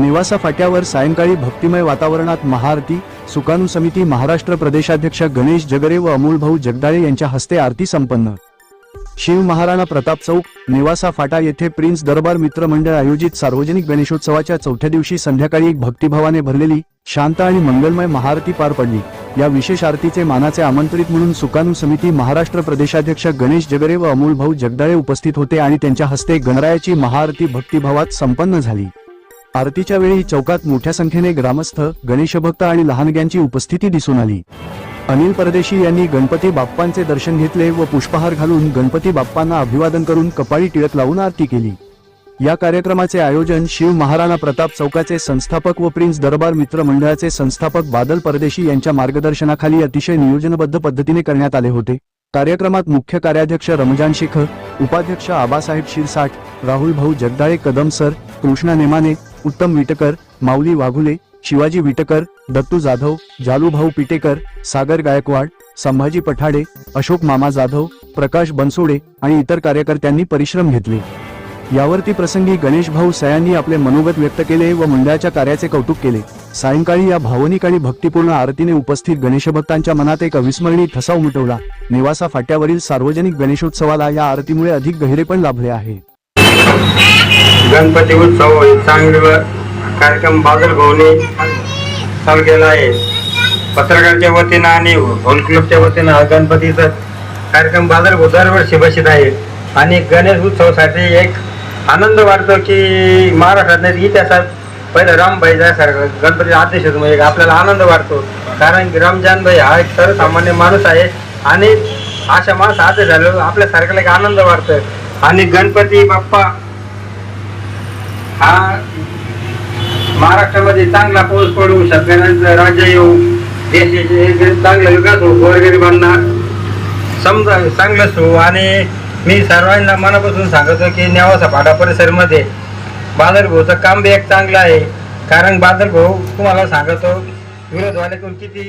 निवासा फाट्यावर सायंकाळी भक्तिमय वातावरणात महाआरती सुकाणू समिती महाराष्ट्र प्रदेशाध्यक्ष गणेश जगरे व अमोलभाऊ जगदाळे यांच्या हस्ते आरती संपन्न. शिव महाराणा प्रताप चौक निवासा फाटा येथे प्रिन्स दरबार मित्र मंडळ आयोजित सार्वजनिक गणेशोत्सवाच्या चौथ्या दिवशी संध्याकाळी एक भक्तिभावाने भरलेली शांत आणि मंगलमय महाआरती पार पडली. या विशेष आरतीचे मानाचे आमंत्रित म्हणून सुकाणू समिती महाराष्ट्र प्रदेशाध्यक्ष गणेश जगरे व अमोल भाऊ जगदाळे उपस्थित होते आणि त्यांच्या हस्ते गणरायाची महाआरती भक्तिभावात संपन्न झाली. आरतीच्या वेळी चौकात मोठ्या संख्येने ग्रामस्थ गणेशभक्त आणि लहानग्यांची उपस्थिती दिसून आली. अनिल परदेशी यांनी गणपती बाप्पांचे दर्शन घेतले व पुष्पहार घालून गणपती बाप्पांना अभिवादन करून कपाळी टिळक लावून आरती केली. या कार्यक्रमाचे आयोजन शिव महाराणा प्रताप चौकाचे संस्थापक व प्रिन्स दरबार मित्र मंडळाचे संस्थापक बादल परदेशी यांच्या मार्गदर्शनाखाली अतिशय नियोजनबद्ध पद्धतीने करण्यात आले होते. कार्यक्रमात मुख्य कार्याध्यक्ष रमजान शेख उपाध्यक्ष आबासाहेब शिरसाट राहुल भाऊ जगदाळे कदम सर कृष्णा नेमाने उत्तम विटकर माऊली वाघुले शिवाजी विटकर दत्तू जाधव जालूभाऊ पिटेकर सागर गायकवाड संभाजी पठाडे अशोक मामा जाधव प्रकाश बनसोडे आणि इतर कार्यकर्त्यांनी परिश्रम घेतले. यावरती प्रसंगी गणेश भाऊ सयांनी आपले मनोगत व्यक्त केले व मंडळाच्या कार्याचे कौतुक केले. सायंकाळी या भावनिक आणि भक्तिपूर्ण आरतीने उपस्थित गणेशभक्तांच्या मनात एक अविस्मरणीय ठसा उमटवला निवासा फाट्यावरील सार्वजनिक गणेशोत्सवाला या आरतीमुळे अधिक गहिरेपण लाभले आहे. गणपती उत्सव हे चांगले व- कार्यक्रम बाजार भवनी चालू केला आहे. पत्रकारच्या वतीनं आणि होल क्लबच्या वतीनं हा गणपतीचा कार्यक्रम बाजार दरवर्षी बसत आहे. आणि गणेश उत्सवासाठी एक आनंद वाटतो की महाराष्ट्रात इतिहासात पहिलं रामभाई जायसारखं गणपती आदेश होतो म्हणजे आपल्याला आनंद वाटतो. कारण की रमजानभाई हा एक सर्वसामान्य माणूस आहे आणि अशा माणूस आदेश झालो आपल्यासारख्याला एक आनंद वाटतो आणि गणपती बाप्पा हा महाराष्ट्रामध्ये चांगला पाऊस पडू शेतकऱ्यांचं राज्य येऊ देशाचे चांगला विकास होऊ गोरगरिबांना समजा चांगलं होऊ आणि मी सर्वांना मनापासून सांगतो की नेवासा पाडा परिसरमध्ये बादल काम बी एक चांगलं आहे. कारण बादल तुम्हाला सांगतो विरोधवाल्याकडून किती